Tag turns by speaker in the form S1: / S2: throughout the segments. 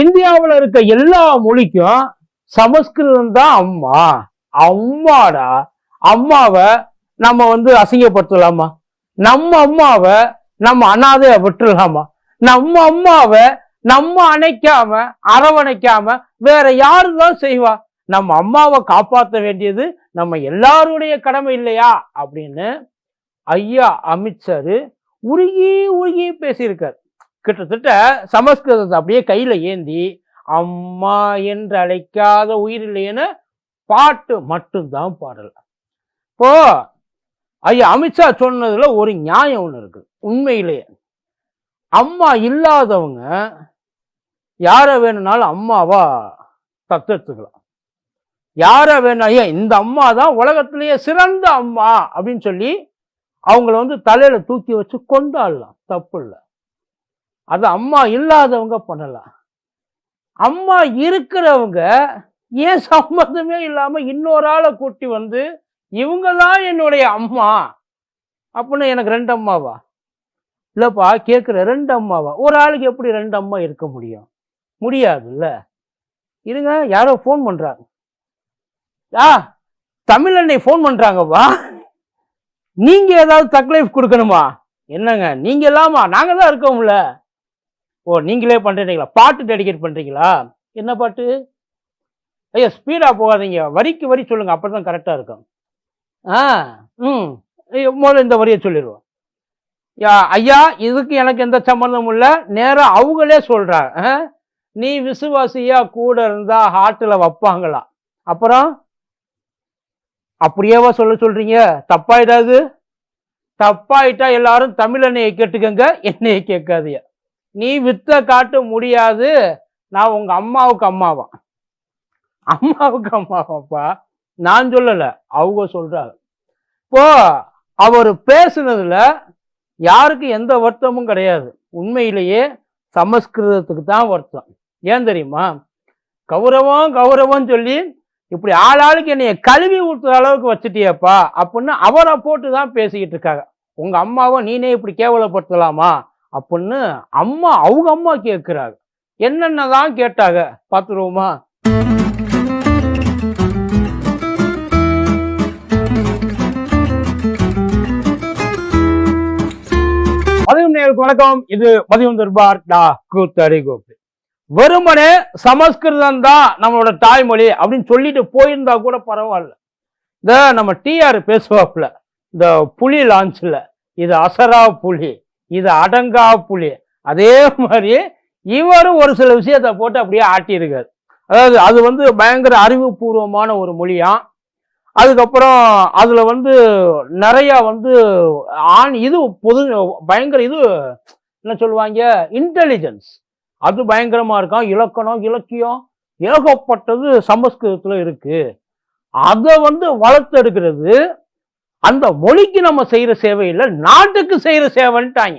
S1: இந்தியாவில் இருக்க எல்லா மொழிக்கும் சமஸ்கிருதம் தான் அம்மா. அம்மாடா. அம்மாவை நம்ம வந்து அசிங்கப்படுத்தலாமா? நம்ம அம்மாவை நம்ம அனாதைய விட்டுடலாமா நம்ம அம்மாவை நம்ம அணைக்காம அரவணைக்காம வேற யாரு தான் செய்வா? நம்ம அம்மாவை காப்பாற்ற வேண்டியது நம்ம எல்லாருடைய கடமை இல்லையா? அப்படின்னு ஐயா அமித்ஷரு உருகி உருகி பேசியிருக்கார். கிட்டத்தட்ட சமஸ்கிருதத்தை அப்படியே கையில் ஏந்தி அம்மா என்று அழைக்காத உயிர் இல்லைன்னு பாட்டு மட்டும்தான் பாடல. இப்போ ஐயா அமித்ஷா சொன்னதுல ஒரு நியாயம் ஒன்று இருக்கு உண்மையிலேயே அம்மா இல்லாதவங்க யாரை வேணும்னாலும் அம்மாவா தத்தெடுத்துக்கலாம். யாரை வேணும் ஐயா இந்த அம்மா தான் உலகத்திலேயே சிறந்த அம்மா அப்படின்னு சொல்லி அவங்கள வந்து தலையில தூக்கி வச்சு கொண்டாடலாம் தப்பு இல்லை. அது அம்மா இல்லாதவங்க பண்ணலாம். அம்மா இருக்கிறவங்க ஏன் சம்மந்தமே இல்லாமல் இன்னொரு ஆளை கூட்டி வந்து இவங்க தான் என்னுடைய அம்மா அப்படின்னு எனக்கு ரெண்டு அம்மாவா? இல்லைப்பா கேட்குற ரெண்டு அம்மாவா? ஒரு ஆளுக்கு எப்படி ரெண்டு அம்மா இருக்க முடியும்? முடியாதுல்ல. இருங்க யாரோ ஃபோன் பண்ணுறாங்க ஆ தமிழண்ணை ஃபோன் பண்ணுறாங்கப்பா நீங்கள் ஏதாவது தக்லைஃப் கொடுக்கணுமா? என்னங்க நீங்கள் இல்லாமா நாங்கள் தான் இருக்கோம்ல. ஓ நீங்களே பண்ணுறீங்களா பாட்டு டெடிகேட் பண்ணுறீங்களா என்ன பாட்டு? ஐயா ஸ்பீடாக போகாதீங்க. வரிக்கு வரி சொல்லுங்கள் அப்படி தான் கரெக்டாக இருக்கும். ஆ ம். ஐயோ, முதல்ல இந்த வரியை சொல்லிடுவோம். யா ஐயா இதுக்கு எனக்கு எந்த சம்மந்தமும் இல்லை. நேராக அவங்களே சொல்கிறாங்க ஆ? நீ விசுவாசியா கூட இருந்தா ஹார்ட்டில் வைப்பாங்களா? அப்புறம்? அப்படியேவா சொல்ல சொல்றீங்க? தப்பாயிடாது தப்பாயிட்டா எல்லாரும் தமிழ் தமிழனையை கேட்டுக்கங்க. என்னையை கேட்காதீங்க. நீ வித்த காட்ட முடியாது நான் உங்க அம்மாவுக்கு அம்மாவா? அம்மாவுக்கு அம்மாவாப்பா? நான் சொல்லல அவங்க சொல்றாங்க. இப்போ அவர் பேசுனதுல யாருக்கு எந்த வருத்தமும் கிடையாது. உண்மையிலேயே சமஸ்கிருதத்துக்கு தான் வருத்தம். ஏன் தெரியுமா? கௌரவம் கௌரவம் சொல்லி இப்படி ஆளாளுக்கு என்னைய கழுவி ஊற்றுற அளவுக்கு வச்சுட்டியப்பா அப்படின்னு அவரை போட்டு தான் பேசிக்கிட்டு இருக்காங்க. உங்கள் அம்மாவை நீனே இப்படி கேவலப்படுத்தலாமா? அப்படின்னு அம்மா அவங்க அம்மா கேட்குறாங்க என்னென்ன தான் கேட்டாங்க பார்த்துருவோமா மதியம் நேருக்கு வணக்கம். இது மதியம் தர்பார் டா கூத்தடி கோப்பு வெறுமனே சமஸ்கிருதம் தான் நம்மளோட தாய்மொழி அப்படின்னு சொல்லிட்டு போயிருந்தா கூட பரவாயில்ல. இந்த நம்ம டிஆர் பேசுவாப்புல இந்த புலி லான்ச்ல இது அசரா புலி. இது அடங்கா புலி. அதே மாதிரி இவரும் ஒரு சில விஷயத்தை போட்டு அப்படியே ஆட்டியிருக்காரு. அதாவது அது வந்து பயங்கர அறிவுபூர்வமான ஒரு மொழியாம் அதுக்கப்புறம் அதில் வந்து நிறையா வந்து ஆண் இது பொது பயங்கர இது என்ன சொல்லுவாங்க? இன்டெலிஜென்ஸ் அது பயங்கரமாக இருக்கும் இலக்கணம் இலக்கியம் ஏகப்பட்டது சமஸ்கிருதத்தில் இருக்குது அதை வந்து வளர்த்தெடுக்கிறது அந்த மொழிக்கு நம்ம செய்கிற சேவை இல்லை நாட்டுக்கு செய்கிற சேவைன்ட்டாங்க.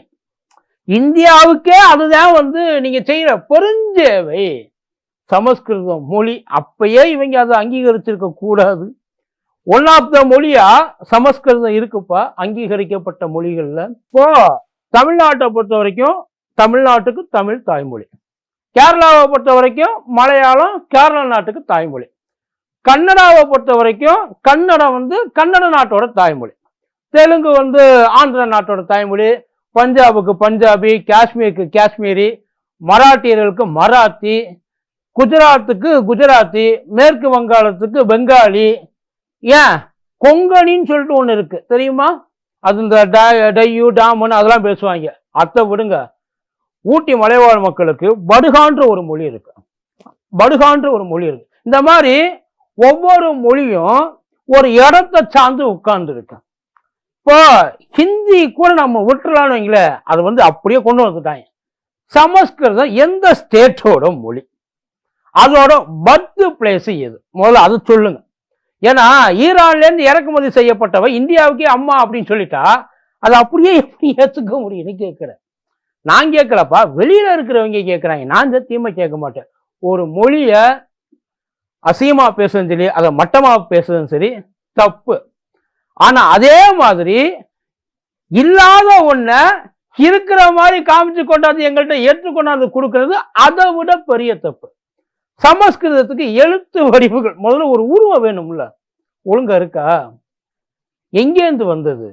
S1: இந்தியாவுக்கே அதுதான் வந்து நீங்கள் செய்கிற பெருஞ்சேவை. சமஸ்கிருதம் மொழி அப்பயே இவங்க அதை அங்கீகரிச்சிருக்க கூடாது. ஒன் ஆஃப் த மொழியா சமஸ்கிருதம் இருக்குப்பா அங்கீகரிக்கப்பட்ட மொழிகளில். இப்போ தமிழ்நாட்டை பொறுத்த வரைக்கும் தமிழ்நாட்டுக்கு தமிழ் தாய்மொழி. கேரளாவை பொறுத்த வரைக்கும் மலையாளம் கேரளா நாட்டுக்கு தாய்மொழி. கன்னடாவை பொறுத்த வரைக்கும் கன்னடம் வந்து கன்னட நாட்டோட தாய்மொழி. தெலுங்கு வந்து ஆந்திர நாட்டோட தாய்மொழி பஞ்சாபுக்கு பஞ்சாபி காஷ்மீருக்கு காஷ்மீரி மராட்டியர்களுக்கு மராத்தி குஜராத்துக்கு குஜராத்தி மேற்கு வங்காளத்துக்கு பெங்காலி ஏன்? கொங்கணின்னு சொல்லிட்டு ஒன்று இருக்கு. தெரியுமா? அது இந்த டா- டையூ டாமுன்னு அதெல்லாம் பேசுவாங்க. அத்தை விடுங்க. ஊட்டி மலைவாழ் மக்களுக்கு படுகான்ற ஒரு மொழி இருக்கு. படுகான்ற ஒரு மொழி இருக்கு. இந்த மாதிரி ஒவ்வொரு மொழியும் ஒரு இடத்தை சார்ந்து உட்கார்ந்து இருக்கு இப்போ ஹிந்தி கூட நம்ம விட்டுலான்னு வைங்களேன் அது வந்து அப்படியே கொண்டு வந்துட்டாங்க. சமஸ்கிருதம் எந்த ஸ்டேட்டோட மொழி? அதோட பர்த் பிளேஸ் எது? முதல்ல அது சொல்லுங்க. ஏன்னா ஈரான்லேருந்து இறக்குமதி செய்யப்பட்டவ இந்தியாவுக்கே அம்மா அப்படின்னு சொல்லிட்டா அது அப்படியே எப்படி ஏற்றுக்க முடியும்னு கேட்குறேன் நான் கேட்கலப்பா வெளியில் இருக்கிறவங்க கேட்குறாங்க. நான் தீமை கேட்க மாட்டேன். ஒரு மொழியை அசியமாக பேசுறதும் சரி அதை மட்டமாக பேசுறதும் சரி தப்பு. ஆனால் அதே மாதிரி இல்லாத ஒன்றை இருக்கிற மாதிரி காமிச்சு கொண்டாந்து எங்கள்கிட்ட ஏற்று கொண்டாந்து கொடுக்கறது அதை விட பெரிய தப்பு. சமஸ்கிருதத்துக்கு எழுத்து வடிவுகள். முதல்ல ஒரு உருவம் வேணும்ல. ஒழுங்கா இருக்கா? எங்கேருந்து வந்தது?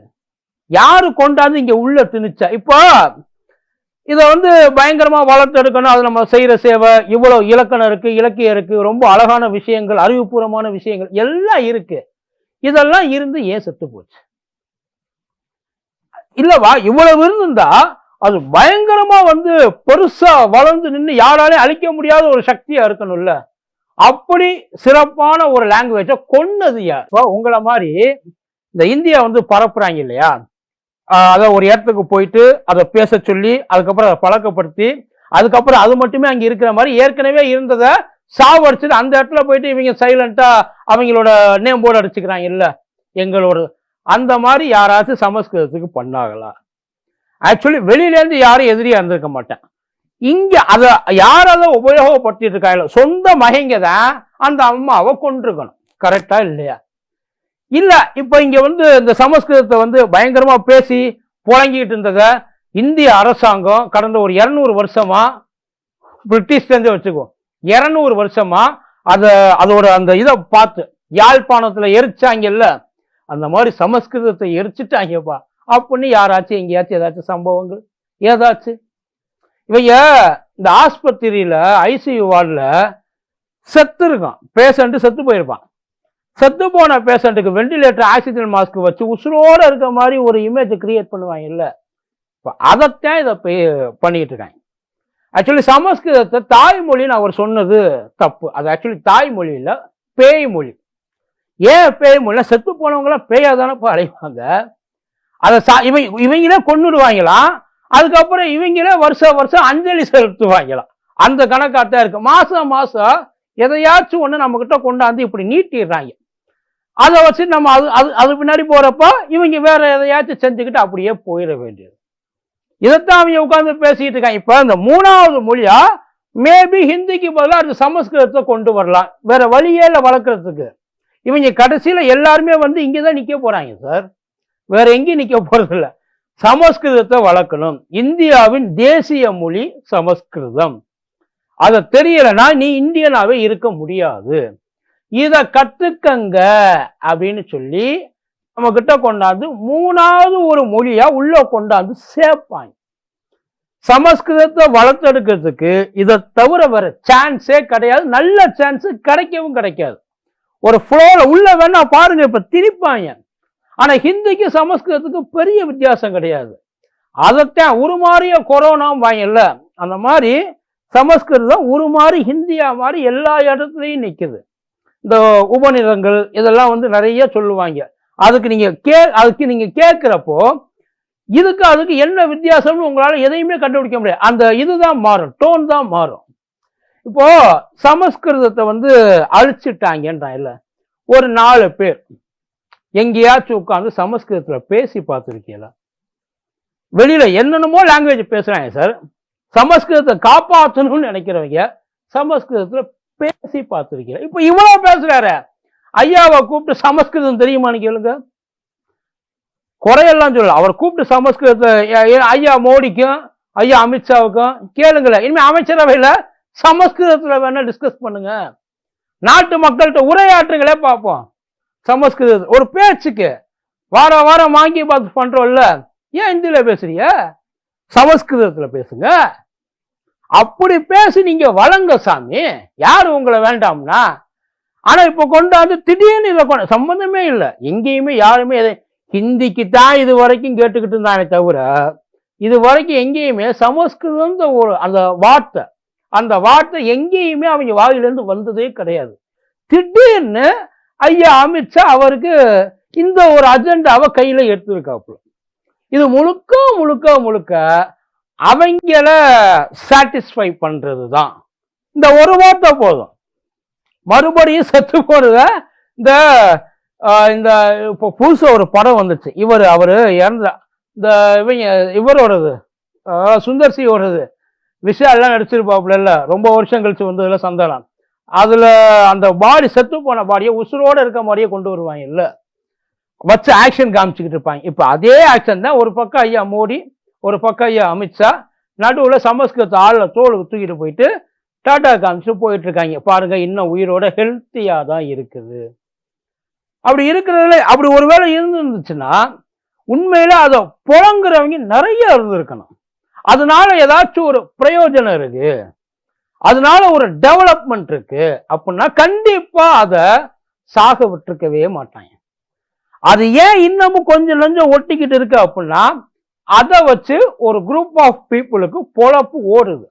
S1: யாரு கொண்டாந்து இங்க உள்ள திணிச்சா? இப்போ இதை வந்து பயங்கரமாக வளர்த்தெடுக்கணும் அது நம்ம செய்கிற சேவை இவ்வளோ இலக்கணம் இருக்குது இலக்கியம் இருக்குது ரொம்ப அழகான விஷயங்கள் அறிவுபூர்வமான விஷயங்கள் எல்லாம் இருக்குது இதெல்லாம் இருந்து ஏன் செத்து போச்சு? இல்லவா? இவ்வளவு இருந்திருந்தா அது பயங்கரமா வந்து பெருசா வளர்ந்து நின்று யாராலையும் அழிக்க முடியாத ஒரு சக்தியா இருக்கணும்ல. அப்படி சிறப்பான ஒரு லாங்குவேஜை கொன்னது யார்? இப்போ உங்களை மாதிரி இந்த இந்தியா வந்து பரப்புறாங்க இல்லையா? அதை ஒரு இடத்துக்கு போயிட்டு அதை பேச சொல்லி அதுக்கப்புறம் அதை பழக்கப்படுத்தி அதுக்கப்புறம் அது மட்டுமே அங்கே இருக்கிற மாதிரி ஏற்கனவே இருந்ததை சாவடிச்சுட்டு அந்த இடத்துல போயிட்டு இவங்க சைலண்டாக அவங்களோட நேம் போர்டு அடிச்சுக்கிறாங்க இல்லை எங்களோட அந்த மாதிரி யாராச்சும் சமஸ்கிருதத்துக்கு பண்ணாங்களா? ஆக்சுவலி வெளியிலேருந்து யாரும் எதிரியாக இருந்திருக்க மாட்டேன். இங்கே அதை யார் அதை உபயோகப்படுத்திட்டு இருக்காங்களோ சொந்த மகைங்க தான் அந்த அம்மாவை கொண்டிருக்கணும் கரெக்டாக இல்லையா? இல்லை இப்போ இங்கே வந்து இந்த சமஸ்கிருதத்தை வந்து பயங்கரமாக பேசி புழங்கிட்டு இருந்தத இந்திய அரசாங்கம் கடந்த ஒரு இரநூறு வருஷமா பிரிட்டிஷ் சேர்ந்து வச்சுக்கோ. இரநூறு வருஷமா அதை அதோட அந்த இதை பார்த்து யாழ்ப்பாணத்தில் எரிச்சாங்கல்ல அந்த மாதிரி சமஸ்கிருதத்தை எரிச்சிட்டாங்கப்பா. அப்படின்னு யாராச்சும் எங்கேயாச்சும் ஏதாச்சும் சம்பவங்கள் ஏதாச்சும் இவைய இந்த ஆஸ்பத்திரியில் ஐசியூ வார்டில் செத்து இருக்கான். பேஷண்ட்டு செத்து போயிருப்பான். செத்து போன பேஷண்ட்டுக்கு வெண்டிலேட்டர் ஆக்சிஜன் மாஸ்க் வச்சு உசுரோடு இருக்க மாதிரி ஒரு இமேஜ் கிரியேட் பண்ணுவாங்க இல்லை. இப்போ அதைத்தான் இதை பே- இருக்காங்க. ஆக்சுவலி சமஸ்கிருதத்தை தாய்மொழின்னு அவர் சொன்னது தப்பு. அது ஆக்சுவலி தாய்மொழி இல்லை பேய் மொழி ஏன் பேய் மொழி செத்து போனவங்களாம் பேயாக தானே இப்போ அடைவாங்க. அதை சா இவங்க இவங்களே கொண்டுடுவாங்களாம் அதுக்கப்புறம் இவங்களே வருஷம் வருஷம் அஞ்சலி செலுத்துவாங்களாம் அந்த கணக்காத்தான் இருக்குது மாதம் மாதம் எதையாச்சும் ஒன்று நம்மக்கிட்ட கொண்டாந்து இப்படி நீட்டிடுறாங்க. அதை வச்சு நம்ம அது அது அது பின்னாடி போகிறப்ப இவங்க வேற எதையாச்சும் செஞ்சுக்கிட்டு அப்படியே போயிட வேண்டியது. இதைத்தான் அவங்க உட்காந்து பேசிக்கிட்டு இருக்காங்க. இப்போ இந்த மூணாவது மொழியா மேபி ஹிந்திக்கு பதிலாக அது சமஸ்கிருதத்தை கொண்டு வரலாம். வேற வழியே இல்லை வளர்க்குறதுக்கு. இவங்க கடைசியில் எல்லாருமே வந்து இங்கே தான் நிற்க போகிறாங்க சார் வேற எங்கேயும் நிற்க போகிறது இல்லை. சமஸ்கிருதத்தை வளர்க்கணும். இந்தியாவின் தேசிய மொழி சமஸ்கிருதம். அதை தெரியலைன்னா நீ இந்தியனாவே இருக்க முடியாது. இதை கற்றுக்கங்க அப்படின்னு சொல்லி நம்ம கிட்ட கொண்டாந்து மூணாவது ஒரு மொழியா உள்ள கொண்டாந்து சேர்ப்பாங்க. சமஸ்கிருதத்தை வளர்த்தெடுக்கிறதுக்கு இதை தவிர வேற சான்ஸே கிடையாது. நல்ல சான்ஸ் கிடைக்கவும் கிடைக்காது. ஒரு ஃப்ளோவில் உள்ள வேணா பாருங்க இப்போ திணிப்பாங்க. ஆனால் ஹிந்திக்கு சமஸ்கிருதத்துக்கு பெரிய வித்தியாசம் கிடையாது. அதைத்தான் உருமாறிய கொரோனாவும் வாங்கல. அந்த மாதிரி சமஸ்கிருதம் உருமாறி ஹிந்தியா மாதிரி எல்லா இடத்துலையும் நிற்குது இந்த உபநிடங்கள் இதெல்லாம் வந்து நிறைய சொல்லுவாங்க. அதுக்கு நீங்கள் கே அதுக்கு நீங்கள் கேட்குறப்போ இதுக்கு அதுக்கு என்ன வித்தியாசம்னு உங்களால் எதையுமே கண்டுபிடிக்க முடியாது. அந்த இதுதான் மாறும். டோன் தான் மாறும். இப்போ சமஸ்கிருதத்தை வந்து அழிச்சிட்டாங்கன்றான் இல்லை? ஒரு நாலு பேர் எங்கேயாச்சும் உட்காந்து சமஸ்கிருதத்தில் பேசி பார்த்துருக்கீங்களா? வெளியில் என்னென்னமோ லாங்குவேஜ் பேசுகிறாங்க சார். சமஸ்கிருதத்தை காப்பாற்றணும்னு நினைக்கிறவங்க சமஸ்கிருதத்தில் பேசி பார்த்துருக்கீங்க இப்போ இவ்வளவு பேசுகிறாரு ஐயாவை கூப்பிட்டு சமஸ்கிருதம் தெரியுமான்னு கேளுங்க. குறையெல்லாம் சொல்லல. அவர் கூப்பிட்டு சமஸ்கிருதத்தை ஐயா மோடிக்கும் ஐயா அமித்ஷாவுக்கும் கேளுங்களேன் இனிமேல் அமைச்சரவையில் சமஸ்கிருதத்துல வேணா டிஸ்கஸ் பண்ணுங்க. நாட்டு மக்கள்கிட்ட உரையாற்றுங்களே பார்ப்போம். சமஸ்கிருதம் ஒரு பேச்சுக்கு வார வாரம் வாங்கி பார்த்து பண்றோம்ல. ஏன் இந்தியில் பேசுறீங்க? சமஸ்கிருதத்துல பேசுங்க. அப்படி பேசி நீங்க வழங்க சாமி. யாரு உங்களை வேண்டாம்னா? ஆனா இப்ப கொண்டாந்து திடீர்னு இதை கொண்டு சம்பந்தமே இல்லை. எங்கேயுமே யாருமே எதை ஹிந்திக்கு தான் இது வரைக்கும் கேட்டுக்கிட்டு இருந்தானே தவிர இது வரைக்கும் எங்கேயுமே சமஸ்கிருதம் ஒரு அந்த வார்த்தை அந்த வார்த்தை எங்கேயுமே அவங்க வாயிலிருந்து வந்ததே கிடையாது. திடீர்னு ஐயா அமித்ஷா அவருக்கு இந்த ஒரு அஜெண்டாவை கையில் எடுத்திருக்காப்புல. இது முழுக்க முழுக்க முழுக்க அவங்கள சாட்டிஸ்ஃபை பண்ணுறது தான் இந்த ஒரு வார்த்தை போதும். மறுபடியும் செத்து போனத இந்த இந்த இப்போ புதுசாக ஒரு படம் வந்துச்சு. இவர் அவர் இறந்த இந்த இவங்க இவரோடது சுந்தர் சியோடது விஷால்லாம் நடிச்சிருப்பாப்புல ரொம்ப வருஷம் கழிச்சு வந்ததுல சந்தானம். அதில் அந்த பாடி செத்து போன பாடியை உசுரோடு இருக்க மாதிரியே கொண்டு வருவாங்க இல்லை. வச்சு ஆக்ஷன் காமிச்சிக்கிட்டு இருப்பாங்க. இப்போ அதே ஆக்ஷன் தான் ஒரு பக்கம் ஐயா மோடி ஒரு பக்கம் ஐயா அமித்ஷா நடுவில் சமஸ்கிருத ஆளில் தோலுக்கு தூக்கிட்டு போயிட்டு டாடா காமிச்சு போயிட்டு இருக்காங்க. பாருங்க இன்னும் உயிரோட ஹெல்த்தியாக தான் இருக்குது. அப்படி இருக்கிறதுல அப்படி ஒருவேளை இருந்துருந்துச்சுன்னா உண்மையில அதை புழங்குறவங்க நிறைய இருந்திருக்கணும். அதனால ஏதாச்சும் ஒரு பிரயோஜனம் இருக்கு. அதனால ஒரு டெவலப்மெண்ட் இருக்கு. அப்படின்னா கண்டிப்பா அதை சாக விட்டுருக்கவே மாட்டாங்க. அது ஏன் இன்னமும் கொஞ்சம் நஞ்சம் ஒட்டிக்கிட்டு இருக்கு அப்படின்னா அதை வச்சு ஒரு குரூப் ஆஃப் பீப்புளுக்கு பொழப்பு ஓடுது.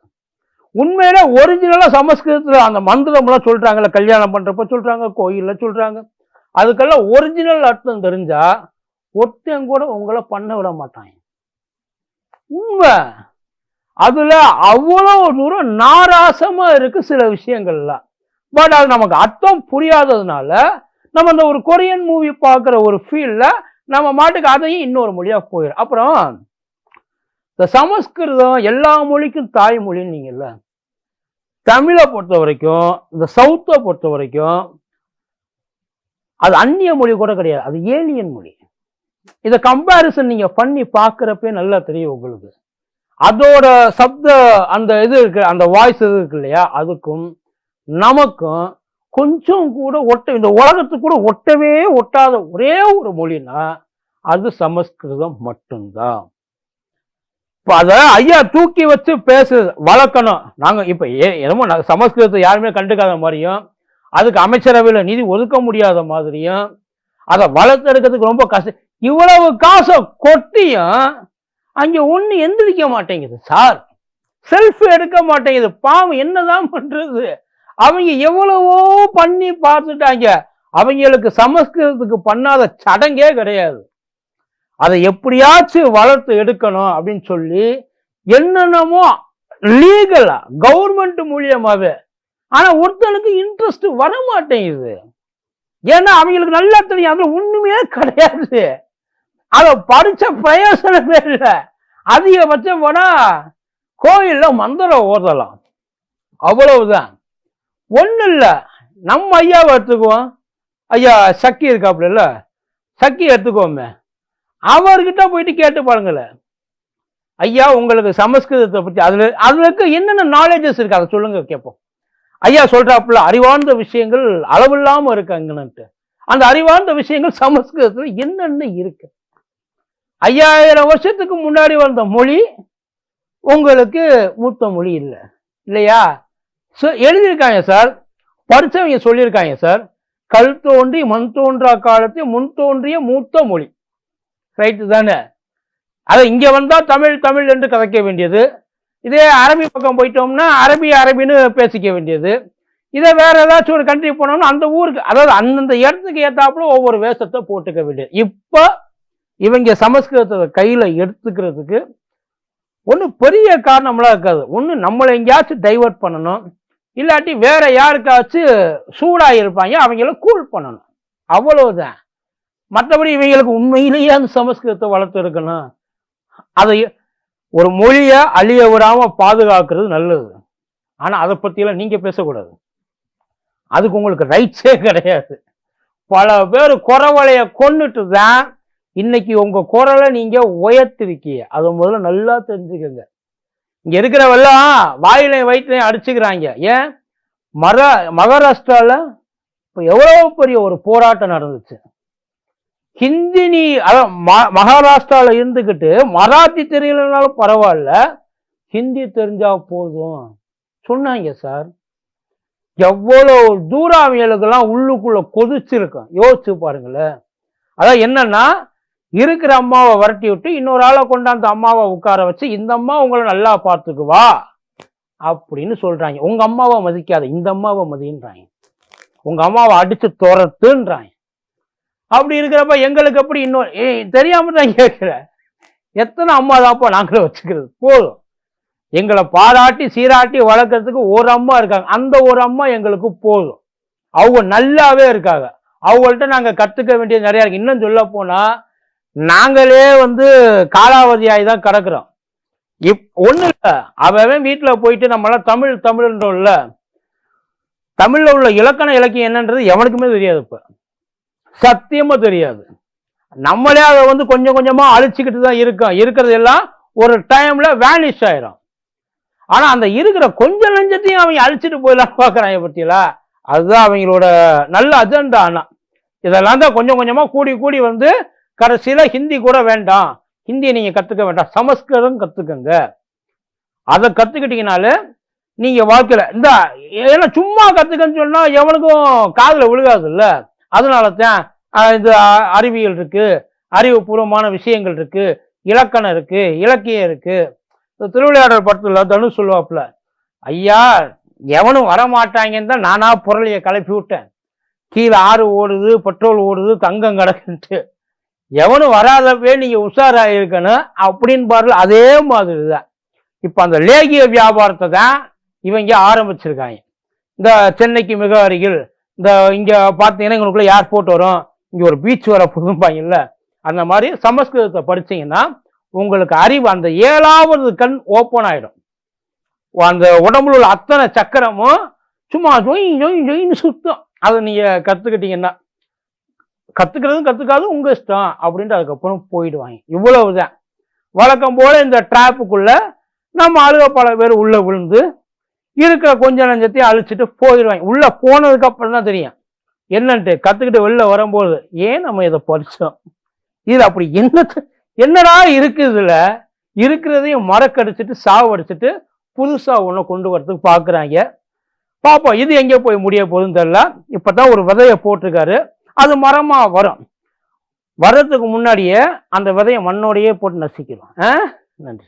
S1: உண்மையில ஒரிஜினலாக சமஸ்கிருதத்தில் அந்த மந்திரம்லாம் சொல்கிறாங்களே கல்யாணம் பண்ணுறப்ப சொல்கிறாங்க கோயிலில் சொல்கிறாங்க அதுக்கெல்லாம் ஒரிஜினல் அர்த்தம் தெரிஞ்சால் ஒருத்தன் கூட உங்களை பண்ண விட மாட்டாங்க உண்மை. அதில் அவ்வளோ தூரம் நாராசமாக இருக்குது சில விஷயங்கள்லாம் பட் அது நமக்கு அர்த்தம் புரியாததுனால நம்ம இந்த ஒரு கொரியன் மூவி பார்க்குற ஒரு ஃபீல்டில் நம்ம மாட்டுக்கு அதையும் இன்னொரு மொழியா போயிடும் அப்புறம் இந்த சமஸ்கிருதம் எல்லா மொழிக்கும் தாய்மொழின்னு நீங்கள்ல தமிழை பொறுத்த வரைக்கும் இந்த சவுத்தை பொறுத்த வரைக்கும் அது அந்நிய மொழி கூட கிடையாது. அது ஏலியன் மொழி. இதை கம்பேரிசன் நீங்கள் பண்ணி பார்க்குறப்பே நல்லா தெரியும் உங்களுக்கு. அதோட சப்த அந்த இது இருக்கு அந்த வாய்ஸ் இது இருக்கு இல்லையா? அதுக்கும் நமக்கும் கொஞ்சம் கூட ஒட்ட இந்த உலகத்துக்கு கூட ஒட்டவே ஒட்டாத ஒரே ஒரு மொழினா அது சமஸ்கிருதம் மட்டும்தான். இப்போ அதை ஐயா தூக்கி வச்சு பேசு வளர்க்கணும். நாங்கள் இப்போ ஏ- என்னமோ நாங்கள் சமஸ்கிருதத்தை யாருமே கண்டுக்காத மாதிரியும் அதுக்கு அமைச்சரவையில் நிதி ஒதுக்க முடியாத மாதிரியும் அதை வளர்த்தெடுக்கிறதுக்கு ரொம்ப கஷ்டம் இவ்வளவு காசை கொட்டியும் அங்கே ஒன்று எந்திரிக்க மாட்டேங்குது சார். செல்ஃப் எடுக்க மாட்டேங்குது. பாவம் என்னதான் பண்ணுறது அவங்க எவ்வளவோ பண்ணி பார்த்துட்டாங்க. அவங்களுக்கு சமஸ்கிருதத்துக்கு பண்ணாத சடங்கே கிடையாது. அதை எப்படியாச்சும் வளர்த்து எடுக்கணும் அப்படின்னு சொல்லி என்னென்னமோ லீகலா கவர்மெண்ட் மூலியமாவே. ஆனா ஒருத்தனுக்கு இன்ட்ரெஸ்ட் வர மாட்டேங்குது ஏன்னா அவங்களுக்கு நல்லா தெரியும். அதுல ஒண்ணுமே கிடையாது. அதை படிச்ச பிரயோசனமே இல்லை. அதிகபட்சம் போனா கோயில்ல மந்திரம் ஓதலாம். அவ்வளவுதான். ஒன்றும் இல்லை. நம்ம ஐயாவை எடுத்துக்குவோம். ஐயா சக்கி இருக்காப்புல இல்லை? சக்கி எடுத்துக்கோமே. அவர்கிட்ட போயிட்டு கேட்டு பாருங்களேன் ஐயா உங்களுக்கு சமஸ்கிருதத்தை பற்றி அதில் அதுக்கு என்னென்ன நாலேஜஸ் இருக்கு? அதை சொல்லுங்க கேட்போம் ஐயா சொல்கிறாப்புல அறிவார்ந்த விஷயங்கள் அளவில்லாமல் இருக்காங்கன்னுட்டு அந்த அறிவார்ந்த விஷயங்கள் சமஸ்கிருதத்தில் என்னென்ன இருக்கு? ஐயாயிரம் வருஷத்துக்கு முன்னாடி வந்த மொழி உங்களுக்கு மூத்த மொழி இல்லை. இல்லையா? எழுதியிருக்காங்க சார் படிச்சவங்க சொல்லியிருக்காங்க சார் கல் தோன்றி மண் தோன்றா காலத்தில் முன் தோன்றிய மூத்த மொழி. ரைட்டு தானே? அதை இங்க வந்தா தமிழ் தமிழ் என்று கதைக்க வேண்டியது. இதே அரபி பக்கம் போயிட்டோம்னா அரபி அரபின்னு பேசிக்க வேண்டியது. இதே வேற ஏதாச்சும் ஒரு கண்ட்ரி போனோம்னா அந்த ஊருக்கு அதாவது அந்தந்த இடத்துக்கு ஏத்தாப்புல ஒவ்வொரு வேஷத்தை போட்டுக்க வேண்டியது. இப்போ இவங்க சமஸ்கிருதத்தை கையில எடுத்துக்கிறதுக்கு ஒன்றும் பெரிய காரணம்லாம் இருக்காது. ஒன்று நம்மளை எங்கேயாச்சும் டைவர்ட் பண்ணணும். இல்லாட்டி வேற யாருக்காச்சும் சூடாக இருப்பாங்க அவங்கள கூல் பண்ணணும். அவ்வளவுதான். மற்றபடி இவங்களுக்கு உண்மையிலேயே அந்த சமஸ்கிருதத்தை வளர்த்து இருக்கணும் அதை ஒரு மொழியை அழிய விடாமல் பாதுகாக்கிறது நல்லது. ஆனால் அதை பற்றியெல்லாம் நீங்கள் பேசக்கூடாது. அதுக்கு உங்களுக்கு ரைட்ஸே கிடையாது. பல பேர் குறவலையை கொண்டுட்டு தான் இன்னைக்கு உங்கள் குரலை நீங்கள் உயர்த்திருக்கீங்க. அதை முதல்ல நல்லா தெரிஞ்சுக்கோங்க. இங்க இருக்கிறவெல்லாம் வாயிலையும் வயிற்றுலையும் அடிச்சுக்கிறாங்க. ஏன்? மர மகாராஷ்டிராவில் இப்போ எவ்வளவு பெரிய ஒரு போராட்டம் நடந்துச்சு. ஹிந்தி நீ அதான் ம- இருந்துக்கிட்டு மராத்தி தெரியலனாலும் பரவாயில்ல. ஹிந்தி தெரிஞ்சா போதும். சொன்னாங்க சார். எவ்வளோ தூரம் அவங்களுக்கெல்லாம் உள்ளுக்குள்ள கொதிச்சிருக்கும். யோசிச்சு பாருங்களேன். அதான் என்னன்னா இருக்கிற அம்மாவை விரட்டி விட்டு இன்னொரு ஆளை கொண்டாந்து அம்மாவை உட்கார வச்சு இந்த அம்மா உங்களை நல்லா பார்த்துக்குவா? அப்படின்னு சொல்றாங்க. உங்க அம்மாவை மதிக்காத இந்த அம்மாவை மதின்றாங்க. உங்க அம்மாவை அடிச்சு துரத்துன்றாங்க. அப்படி இருக்கிறப்ப எங்களுக்கு எப்படி இன்னொரு ஏய், தெரியாம தான் கேட்கிறேன் எத்தனை அம்மா தான்ப்பா நாங்களும் வச்சுக்கிறது? போதும். எங்களை பாராட்டி சீராட்டி வளர்க்கறதுக்கு ஒரு அம்மா இருக்காங்க. அந்த ஒரு அம்மா எங்களுக்கு போதும். அவங்க நல்லாவே இருக்காங்க. அவங்கள்ட்ட நாங்கள் கற்றுக்க வேண்டியது நிறையா இருக்குது இன்னும் சொல்ல போனால் நாங்களே வந்து காலாவதியாகி தான் கிடக்குறோம். இப் ஒன்றும் இல்லை. அவன் வீட்டில் போயிட்டு நம்மளாம் தமிழ் தமிழ்ன்றோம்ல. தமிழில் உள்ள இலக்கண இலக்கியம் என்னன்றது எவனுக்குமே தெரியாது இப்போ. சத்தியமாக தெரியாது. நம்மளே அதை வந்து கொஞ்சம் கொஞ்சமாக அழிச்சுக்கிட்டு தான் இருக்கோம். இருக்கிறது எல்லாம் ஒரு டைமில் வேனிஷ் ஆயிரும். ஆனால் அந்த இருக்கிற கொஞ்சம் நஞ்சத்தையும் அவங்க அழிச்சிட்டு போயிடலாம் பார்க்குறாங்க பத்தியலா. அதுதான் அவங்களோட நல்ல அஜெண்டா ஆனால் இதெல்லாம் தான் கொஞ்சம் கொஞ்சமாக கூடி கூடி வந்து கடைசியில ஹிந்தி கூட வேண்டாம். ஹிந்தியை நீங்க கத்துக்க வேண்டாம். சமஸ்கிருதம் கத்துக்கங்க. அதை கத்துக்கிட்டீங்கனாலே நீங்க வாழ்க்கையில இந்த ஏன்னா சும்மா கத்துக்கன்னு சொன்னா எவனுக்கும் காதில் விழுகாது இல்ல அதனால தான் இது இந்த அ- அறிவியல் இருக்கு அறிவுபூர்வமான விஷயங்கள் இருக்கு இலக்கணம் இருக்கு இலக்கியம் இருக்கு. திருவிளையாடல் படத்துல தனுஷ் சொல்லுவாப்புல ஐயா எவனும் வரமாட்டாங்கன்னு தான் நானா புரளியை கிளப்பி விட்டேன் கீழே ஆறு ஓடுது பெட்ரோல் ஓடுது தங்கம் கிடக்குன்ட்டு. எவனும் வராதப்பே நீங்கள் உஷாராக இருக்கணும் அப்படின்னு பாருல அதே மாதிரி தான் இப்போ அந்த லேகிய வியாபாரத்தை தான் இவங்க ஆரம்பிச்சிருக்காங்க. இந்த சென்னைக்கு மிக அருகில் இந்த இங்கே பார்த்தீங்கன்னா எங்களுக்குள்ள ஏர்போர்ட் வரும் இங்கே ஒரு பீச் வர புதும்பாங்கல்ல அந்த மாதிரி சமஸ்கிருதத்தை படிச்சீங்கன்னா உங்களுக்கு அறிவு அந்த ஏழாவது கண் ஓப்பன் ஆகிடும் அந்த உடம்புல உள்ள அத்தனை சக்கரமும் சும்மா ஜொய் ஜொய் ஜொயின்னு சுத்தம். அதை நீங்கள் கற்றுக்கிட்டீங்கன்னா கற்றுக்கிறதும் கற்றுக்காதும் உங்கள் இஷ்டம் அப்படின்ட்டு அதுக்கப்புறம் போயிடுவாங்க. இவ்வளவுதான். வழக்கம் போல் இந்த ட்ராப்புக்குள்ளே நம்ம அழுக பல பேர் உள்ளே விழுந்து இருக்கிற கொஞ்ச நஞ்சத்தையும் அழிச்சிட்டு போயிடுவாங்க. உள்ளே போனதுக்கு அப்புறம் தான் தெரியும். என்னன்ட்டு கற்றுக்கிட்டு வெளில வரும்போது ஏன் நம்ம இதை படித்தோம் இது அப்படி என்ன என்னடா இருக்குதுல இருக்கிறதையும் மறக்கடிச்சிட்டு சாவடிச்சிட்டு புதுசாக ஒன்று கொண்டு வரதுக்கு பார்க்குறாங்க பாப்போம் இது எங்கே போய் முடிய போகுதுன்னு தெரில இப்போ தான் ஒரு விதையை போட்டிருக்காரு. அது மரமாக வரும். வர்றதுக்கு முன்னாடியே அந்த விதையை மண்ணோடையே போட்டு நசிக்கிறோம் ஆ? நன்றி.